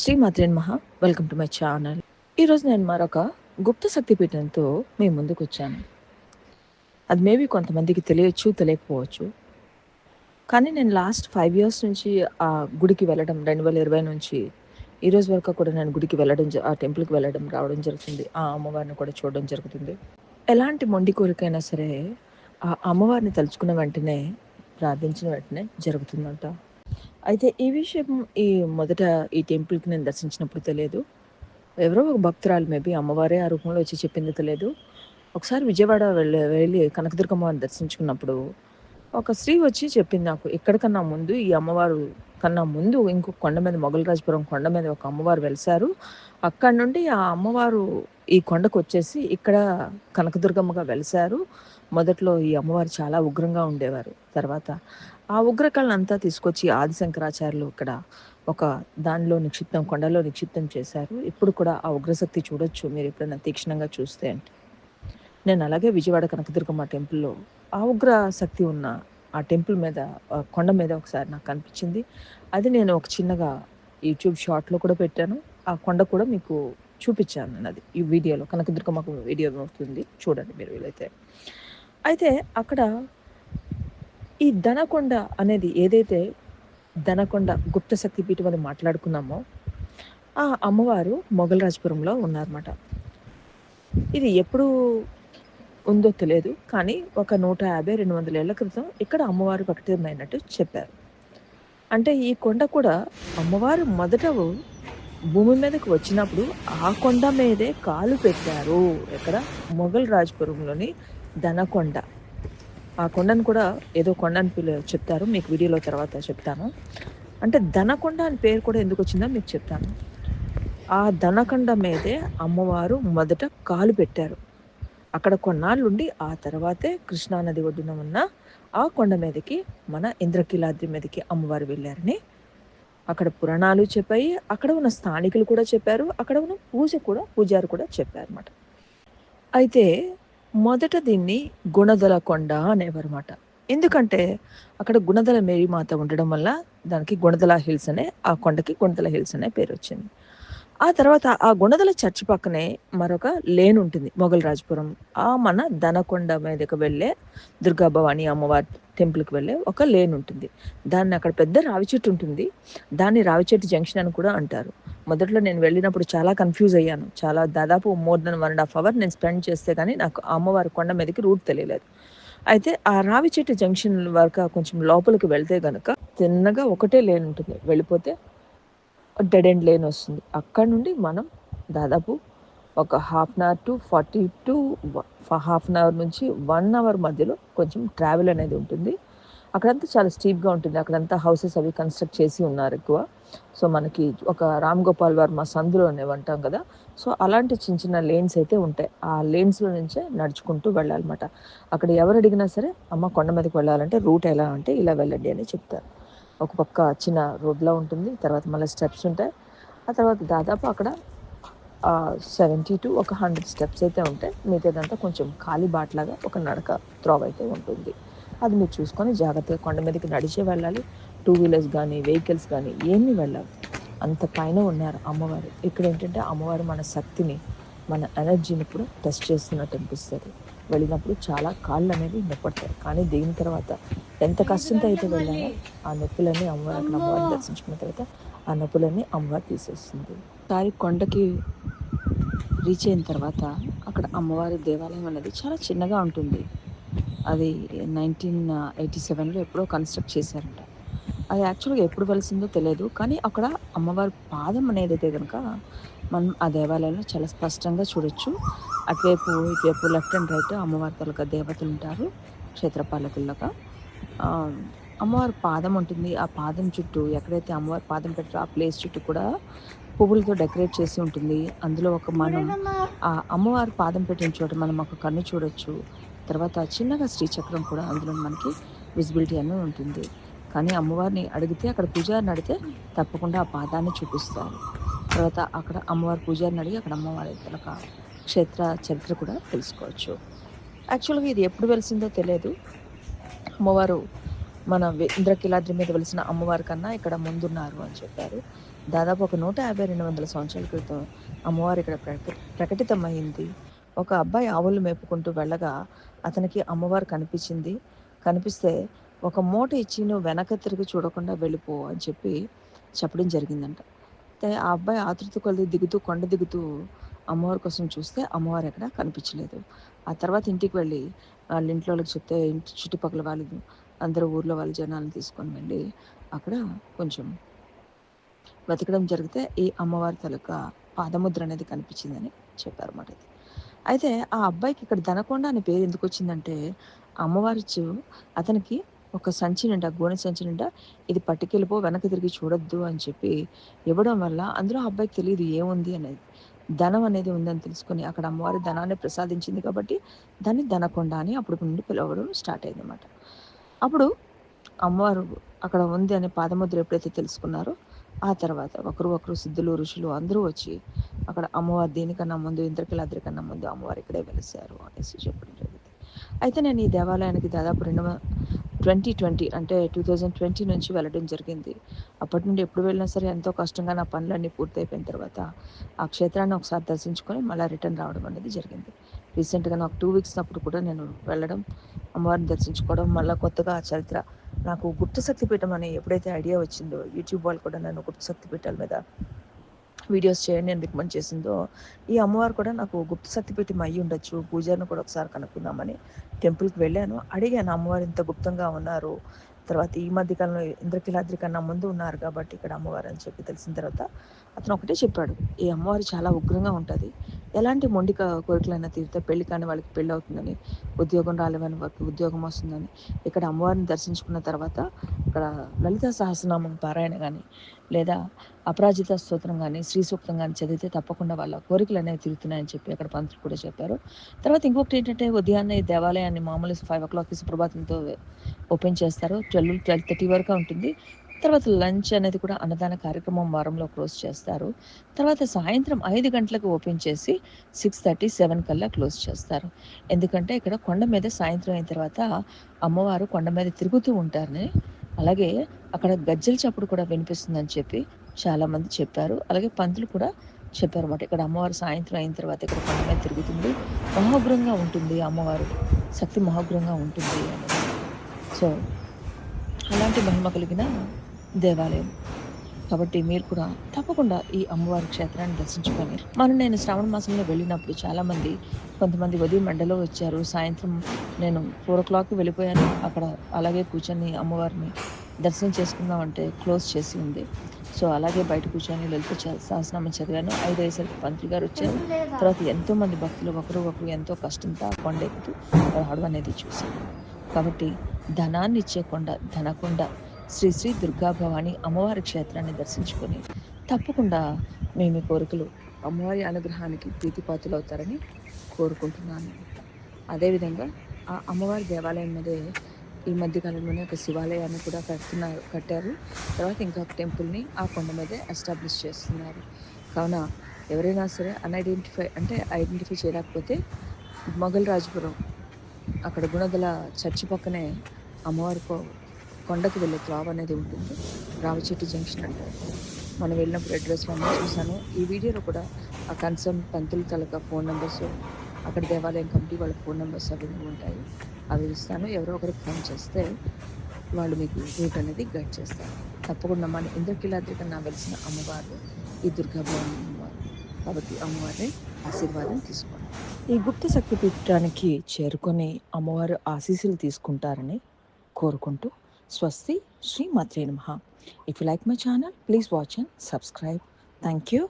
శ్రీ శ్రీమాత్రేన్ మహా welcome to my channel. ఈరోజు నేను మరొక గుప్త శక్తి పీఠంతో మీ ముందుకు వచ్చాను. అది మేబీ కొంతమందికి తెలియచ్చు తెలియకపోవచ్చు. కానీ నేను లాస్ట్ ఫైవ్ ఇయర్స్ నుంచి ఆ గుడికి వెళ్ళడం రెండు వేల ఇరవై నుంచి ఈ రోజు వరకు కూడా నేను గుడికి వెళ్ళడం ఆ టెంపుల్కి వెళ్ళడం రావడం జరుగుతుంది. ఆ అమ్మవారిని కూడా చూడడం జరుగుతుంది. ఎలాంటి మొండి కోరికైనా సరే ఆ అమ్మవారిని తలుచుకున్న వెంటనే ప్రార్థించిన వెంటనే జరుగుతుందంట. అయితే ఈ విషయం ఈ మొదట ఈ టెంపుల్కి నేను దర్శించినప్పుడు తెలియదు. ఎవరో ఒక భక్తురాలు మేబీ అమ్మవారే ఆ రూపంలో వచ్చి చెప్పింది తెలియదు. ఒకసారి విజయవాడ వెళ్ళి వెళ్ళి కనకదుర్గమ్మని దర్శించుకున్నప్పుడు ఒక స్త్రీ వచ్చి చెప్పింది నాకు ఎక్కడికన్నా ముందు ఈ అమ్మవారు కన్నా ముందు ఇంకో కొండ మీద మొగలరాజపురం కొండ మీద ఒక అమ్మవారు వెలిసారు. అక్కడి నుండి ఆ అమ్మవారు ఈ కొండకు వచ్చేసి ఇక్కడ కనకదుర్గమ్మగా వెలిసారు. మొదట్లో ఈ అమ్మవారు చాలా ఉగ్రంగా ఉండేవారు. తర్వాత ఆ ఉగ్రకళను అంతా తీసుకొచ్చి ఆదిశంకరాచార్యులు ఇక్కడ ఒక దానిలో నిక్షిప్తం కొండలో నిక్షిప్తం చేశారు. ఇప్పుడు కూడా ఆ ఉగ్రశక్తి చూడొచ్చు. మీరు ఎప్పుడైనా తీక్షణంగా చూస్తే అంటే. నేను అలాగే విజయవాడ కనకదుర్గమ్మ టెంపుల్లో ఆ ఉగ్ర శక్తి ఉన్న ఆ టెంపుల్ మీద కొండ మీద ఒకసారి నాకు కనిపించింది అది నేను ఒక చిన్నగా యూట్యూబ్ షార్ట్లో కూడా పెట్టాను. ఆ కొండ కూడా మీకు చూపించాను నేను అది. ఈ వీడియోలో కనకదుర్గమ్మకు వీడియో అవుతుంది చూడండి మీరు వీలైతే. అయితే అక్కడ ఈ ధనకొండ అనేది ఏదైతే ధనకొండ గుప్త శక్తిపీఠం అని మాట్లాడుకున్నామో ఆ అమ్మవారు మొగలరాజపురంలో ఉన్నారన్నమాట. ఇది ఎప్పుడు ఉందో తెలియదు కానీ ఒక నూట యాభై రెండు వందల ఏళ్ళ క్రితం ఇక్కడ అమ్మవారు ప్రకటమైనట్టు చెప్పారు. అంటే ఈ కొండ కూడా అమ్మవారు మొదట భూమి మీదకు వచ్చినప్పుడు ఆ కొండ మీదే కాలు పెట్టారు. ఇక్కడ మొఘల్ రాజపురంలోని ధనకొండ. ఆ కొండను కూడా ఏదో కొండ అని పిల్ల చెప్తారు. మీకు వీడియోలో తర్వాత చెప్తాను. అంటే ధనకొండ అని పేరు కూడా ఎందుకు వచ్చిందో మీకు చెప్తాను. ఆ ధనకొండ మీదే అమ్మవారు మొదట కాలు పెట్టారు. అక్కడ కొన్నాళ్ళుండి ఆ తర్వాతే కృష్ణానది ఒడ్డున ఉన్న ఆ కొండ మీదకి మన ఇంద్రకీలాద్రి మీదకి అమ్మవారు వెళ్ళారని అక్కడ పురాణాలు చెప్పాయి. అక్కడ ఉన్న స్థానికులు కూడా చెప్పారు. అక్కడ ఉన్న పూజ కూడా పూజారు కూడా చెప్పారు అనమాట అయితే మొదట దీన్ని గుణదల కొండ అనేవారన్నమాట. ఎందుకంటే అక్కడ గుణదల మేరీమాత ఉండడం వల్ల దానికి గుణదల హిల్స్ అనే ఆ కొండకి గుణదల హిల్స్ అనే పేరు వచ్చింది. ఆ తర్వాత ఆ గుణదల చర్చి పక్కనే మరొక లేన్ ఉంటుంది మొఘల్ రాజపురం. ఆ మన ధనకొండ మీదకి వెళ్ళే దుర్గా భవాని అమ్మవారి టెంపుల్కి వెళ్ళే ఒక లేన్ ఉంటుంది. దాన్ని అక్కడ పెద్ద రావి చెట్టు ఉంటుంది. దాన్ని రావి చెట్టు జంక్షన్ అని కూడా అంటారు. మొదట్లో నేను వెళ్ళినప్పుడు చాలా కన్ఫ్యూజ్ అయ్యాను. చాలా దాదాపు more than one and half hour నేను స్పెండ్ చేస్తే కానీ నాకు అమ్మవారి కొండ మీదకి రూట్ తెలియలేదు. అయితే ఆ రావి చెట్టు జంక్షన్ వరకు కొంచెం లోపలికి వెళ్తే కనుక తిన్నగా ఒకటే లేన్ ఉంటుంది. వెళ్ళిపోతే డెడ్ ఎండ్ లేన్ వస్తుంది. అక్కడ నుండి మనం దాదాపు ఒక half an hour to forty to half an hour నుంచి వన్ అవర్ మధ్యలో కొంచెం ట్రావెల్ అనేది ఉంటుంది. అక్కడంతా చాలా స్టీప్గా ఉంటుంది. అక్కడంతా హౌసెస్ అవి కన్స్ట్రక్ట్ చేసి ఉన్నారు ఎక్కువ. సో మనకి ఒక రామ్ గోపాల్ వర్మ సందులో అంటాం కదా. సో అలాంటి చిన్న చిన్న లేన్స్ అయితే ఉంటాయి. ఆ లేన్స్లో నుంచే నడుచుకుంటూ వెళ్ళాలన్నమాట. అక్కడ ఎవరు అడిగినా సరే అమ్మ కొండ మీదకి వెళ్ళాలంటే రూట్ ఎలా అంటే ఇలా వెళ్ళండి అని చెప్తారు. ఒక పక్క చిన్న రోడ్లా ఉంటుంది. తర్వాత మళ్ళీ స్టెప్స్ ఉంటాయి. ఆ తర్వాత దాదాపు అక్కడ సెవెంటీ టు ఒక హండ్రెడ్ స్టెప్స్ అయితే ఉంటాయి. మిగతాదంతా కొంచెం ఖాళీ బాట్లాగా ఒక నడక త్రోవ అయితే ఉంటుంది. అది మీరు చూసుకొని జాగ్రత్తగా కొండ మీదకి నడిచే వెళ్ళాలి. టూ వీలర్స్ కానీ వెహికల్స్ కానీ ఏమీ వెళ్ళాలి. అంత పైన ఉన్నారు అమ్మవారు. ఇక్కడ ఏంటంటే అమ్మవారు మన శక్తిని మన ఎనర్జీని కూడా టెస్ట్ చేస్తున్నట్టు అనిపిస్తుంది. వెళ్ళినప్పుడు చాలా కాళ్ళు అనేవి నొప్పడతాయి. కానీ దిగిన తర్వాత ఎంత కష్టంతో అయితే వెళ్ళామో ఆ నొప్పులన్నీ అమ్మవారు అక్కడ అమ్మవారిని దర్శించుకున్న తర్వాత ఆ నొప్పులన్నీ అమ్మవారు తీసేస్తుంది. ఒకసారి కొండకి రీచ్ అయిన తర్వాత అక్కడ అమ్మవారి దేవాలయం అనేది చాలా చిన్నగా ఉంటుంది. అది నైన్టీన్ ఎయిటీ సెవెన్లో ఎప్పుడో కన్స్ట్రక్ట్ చేశారంట. అది యాక్చువల్గా ఎప్పుడు వెలిసిందో తెలియదు కానీ అక్కడ అమ్మవారి పాదం అనేది అయితే కనుక మనం ఆ దేవాలయంలో చాలా స్పష్టంగా చూడొచ్చు. అటువైపు ఇటువైపు లెఫ్ట్ అండ్ రైట్ అమ్మవారి తలక దేవతలు ఉంటారు క్షేత్రపాలకుల్లాగా. అమ్మవారి పాదం ఉంటుంది. ఆ పాదం చుట్టూ ఎక్కడైతే అమ్మవారి పాదం పెట్టారో ఆ ప్లేస్ చుట్టూ కూడా పువ్వులతో డెకరేట్ చేసి ఉంటుంది. అందులో ఒక మనం ఆ అమ్మవారి పాదం పెట్టిన చోట మనం ఒక కన్ను చూడొచ్చు. తర్వాత చిన్నగా శ్రీచక్రం కూడా అందులో మనకి విజిబిలిటీ అనేది ఉంటుంది. కానీ అమ్మవారిని అడిగితే అక్కడ పూజారిని అడిగితే తప్పకుండా ఆ పాదాన్ని చూపిస్తారు. తర్వాత అక్కడ అమ్మవారి పూజారిని అడిగి అక్కడ అమ్మవారి యొక్క క్షేత్ర చరిత్ర కూడా తెలుసుకోవచ్చు. యాక్చువల్గా ఇది ఎప్పుడు వెలిసిందో తెలియదు. అమ్మవారు మన ఇంద్రకిలాద్రి మీద వెలిసిన అమ్మవారి కన్నా ఇక్కడ ముందున్నారు అని చెప్పారు. దాదాపు ఒక నూట యాభై రెండు వందల సంవత్సరాల క్రితం అమ్మవారు ఇక్కడ ప్రకటితమైంది. ఒక అబ్బాయి ఆవులు మేపుకుంటూ వెళ్ళగా అతనికి అమ్మవారు కనిపించింది. కనిపిస్తే ఒక మూట ఇచ్చి నువ్వు వెనక తిరిగి చూడకుండా వెళ్ళిపో అని చెప్పి చెప్పడం జరిగిందంట. ఆ అబ్బాయి ఆతృత కొలది దిగుతూ కొండ దిగుతూ అమ్మవారి కోసం చూస్తే అమ్మవారు ఎక్కడ కనిపించలేదు. ఆ తర్వాత ఇంటికి వెళ్ళి వాళ్ళ ఇంట్లో వాళ్ళకి చెప్తే ఇంటి చుట్టుపక్కల వాళ్ళు అందరూ ఊర్లో వాళ్ళ జనాలను తీసుకొని వెళ్ళి అక్కడ కొంచెం వెతకడం జరిగితే ఈ అమ్మవారి తాలూకా పాదముద్ర అనేది కనిపించిందని చెప్పారు అన్నమాట ఇది. అయితే ఆ అబ్బాయికి ఇక్కడ దనకొండ అనే పేరు ఎందుకు వచ్చిందంటే అమ్మవారి అతనికి ఒక సంచి నిండా గోనె సంచి నిండా ఇది పట్టుకెళ్ళిపో వెనక్కి తిరిగి చూడొద్దు అని చెప్పి ఇవ్వడం వల్ల అందులో ఆ అబ్బాయికి తెలియదు ఏముంది అనేది. ధనం అనేది ఉందని తెలుసుకుని అక్కడ అమ్మవారి ధనాన్ని ప్రసాదించింది కాబట్టి దాన్ని ధనకొండ అని అప్పుడు నుండి పిలవడం స్టార్ట్ అయింది అనమాట అప్పుడు అమ్మవారు అక్కడ ఉంది అనే పాదముద్ర ఎప్పుడైతే తెలుసుకున్నారో ఆ తర్వాత ఒకరు ఒకరు సిద్ధులు ఋషులు అందరూ వచ్చి అక్కడ అమ్మవారు దీనికన్నా ముందు ఇంద్రకిలాద్రికన్నా ముందు అమ్మవారు ఇక్కడే వెలిసారు అనేసి చెప్పడం జరిగింది. అయితే నేను ఈ దేవాలయానికి దాదాపు రెండు ట్వంటీ ట్వంటీ అంటే టూ థౌజండ్ ట్వంటీ నుంచి వెళ్ళడం జరిగింది. అప్పటి నుండి ఎప్పుడు వెళ్ళినా సరే ఎంతో కష్టంగా నా పనులన్నీ పూర్తయిపోయిన తర్వాత ఆ క్షేత్రాన్ని ఒకసారి దర్శించుకొని మళ్ళీ రిటర్న్ రావడం అనేది జరిగింది. రీసెంట్గా నాకు టూ వీక్స్ అప్పుడు కూడా నేను వెళ్ళడం అమ్మవారిని దర్శించుకోవడం మళ్ళీ కొత్తగా ఆ చరిత్ర. నాకు గుప్త శక్తిపీఠం అని ఎప్పుడైతే ఐడియా వచ్చిందో యూట్యూబ్ వాళ్ళు కూడా నన్ను గుప్త శక్తిపీఠాల మీద వీడియోస్ చేయండి అని రికమెండ్ చేసిందో ఈ అమ్మవారు కూడా నాకు గుప్త శక్తిపీఠం అయ్యి ఉండొచ్చు పూజారిని కూడా ఒకసారి కనుక్కుందామని టెంపుల్కి వెళ్ళాను. అడిగాను అమ్మవారు ఇంత గుప్తంగా ఉన్నారు తర్వాత ఈ మధ్యకాలంలో ఇంద్రకీలాద్రి కన్నా ముందు ఉన్నారు కాబట్టి ఇక్కడ అమ్మవారు అని చెప్పి తెలిసిన తర్వాత అతను ఒకటే చెప్పాడు ఈ అమ్మవారు చాలా ఉగ్రంగా ఉంటుంది. ఎలాంటి మొండిక కోరికలైనా తీరితే పెళ్ళి కానీ వాళ్ళకి పెళ్ళి అవుతుందని ఉద్యోగం రాలేవని వారికి ఉద్యోగం వస్తుందని ఇక్కడ అమ్మవారిని దర్శించుకున్న తర్వాత ఇక్కడ లలిత సహస్రనామం పారాయణ కానీ లేదా అపరాజిత స్తోత్రం కానీ శ్రీ సూక్తం కానీ చదివితే తప్పకుండా వాళ్ళ కోరికలు అనేవి తిరుగుతున్నాయని చెప్పి అక్కడ పంతులు కూడా చెప్పారు. తర్వాత ఇంకొకటి ఏంటంటే ఉదయాన్నే దేవాలయాన్ని మామూలు ఫైవ్ ఓ క్లాక్కి సుప్రభాతంతో ఓపెన్ చేస్తారు. ట్వెల్వ్ ట్వెల్వ్ థర్టీ వరకు ఉంటుంది. తర్వాత లంచ్ అనేది కూడా అన్నదాన కార్యక్రమం వారంలో క్లోజ్ చేస్తారు. తర్వాత సాయంత్రం ఐదు గంటలకు ఓపెన్ చేసి సిక్స్ థర్టీ సెవెన్ కల్లా క్లోజ్ చేస్తారు. ఎందుకంటే ఇక్కడ కొండ మీద సాయంత్రం అయిన తర్వాత అమ్మవారు కొండ మీద తిరుగుతూ ఉంటారని అలాగే అక్కడ గజ్జల చప్పుడు కూడా వినిపిస్తుందని చెప్పి చాలామంది చెప్పారు. అలాగే పంతులు కూడా చెప్పారు అన్నమాట ఇక్కడ అమ్మవారు సాయంత్రం అయిన తర్వాత ఇక్కడ పండుగ తిరుగుతుంది. మహాగ్రంగా ఉంటుంది అమ్మవారు. శక్తి మహాగ్రంగా ఉంటుంది అని సో అలాంటి మహిమ కలిగిన దేవాలయం. కాబట్టి మీరు కూడా తప్పకుండా ఈ అమ్మవారి క్షేత్రాన్ని దర్శించుకొని మనం నేను శ్రావణ మాసంలో వెళ్ళినప్పుడు చాలామంది కొంతమంది ఉదయం మండలో వచ్చారు. సాయంత్రం నేను ఫోర్ ఓ క్లాక్కి వెళ్ళిపోయాను. అక్కడ అలాగే కూర్చొని అమ్మవారిని దర్శనం చేసుకుందాం అంటే క్లోజ్ చేసి ఉంది. సో అలాగే బయట కూర్చొని లలిత సహస్రనామం చదివాను. ఐదు అయ్యేసరికి పంతులు గారు వచ్చారు. తర్వాత ఎంతో మంది భక్తులు ఒకరు ఒకరు ఎంతో కష్టంతో కొండ ఎక్కుతూ రావడం అనేది చూశాను కాబట్టి ధనాన్ని కొండ ధనకొండ శ్రీ శ్రీ దుర్గా భవాని అమ్మవారి క్షేత్రాన్ని దర్శించుకొని తప్పకుండా మేము కోరికలు అమ్మవారి అనుగ్రహానికి ప్రీతిపాతులు అవుతారని కోరుకుంటున్నాను. అదేవిధంగా ఆ అమ్మవారి దేవాలయం మీదే ఈ మధ్యకాలంలోనే ఒక శివాలయాన్ని కూడా కడుతున్నారు కట్టారు. తర్వాత ఇంకొక టెంపుల్ని ఆ కొండ మీదే ఎస్టాబ్లిష్ చేస్తున్నారు. కావున ఎవరైనా సరే అన్ఐడెంటిఫై అంటే ఐడెంటిఫై చేయలేకపోతే మొఘల్ రాజపురం అక్కడ గుణదల చర్చి పక్కనే అమ్మవారి కొండకు వెళ్ళే త్రావ అనేది ఉంటుంది. రావచెట్టు జంక్షన్ అంటారు మనం వెళ్ళినప్పుడు అడ్రస్లో అన్నీ చూశాను. ఈ వీడియోలో కూడా ఆ కన్సర్న్ పంతులు తలక ఫోన్ నెంబర్స్ అక్కడ దేవాలయం కమిటీ వాళ్ళ ఫోన్ నెంబర్స్ అవి ఉంటాయి. అవి ఇస్తాను ఎవరో ఒకరికి ఫోన్ చేస్తే వాళ్ళు మీకు రూట్ అనేది గైడ్ చేస్తారు. తప్పకుండా మన ఇంద్రకిలాద్రి నా వెలిసిన అమ్మవారు ఈ దుర్గాభవాని అమ్మవారు. కాబట్టి అమ్మవారిని ఆశీర్వాదం తీసుకోండి. ఈ గుప్త శక్తి పీఠానికి చేరుకొని అమ్మవారు ఆశీస్సులు తీసుకుంటారని కోరుకుంటూ స్వస్తి శ్రీ Matre నమ. If you like my channel please watch and subscribe thank you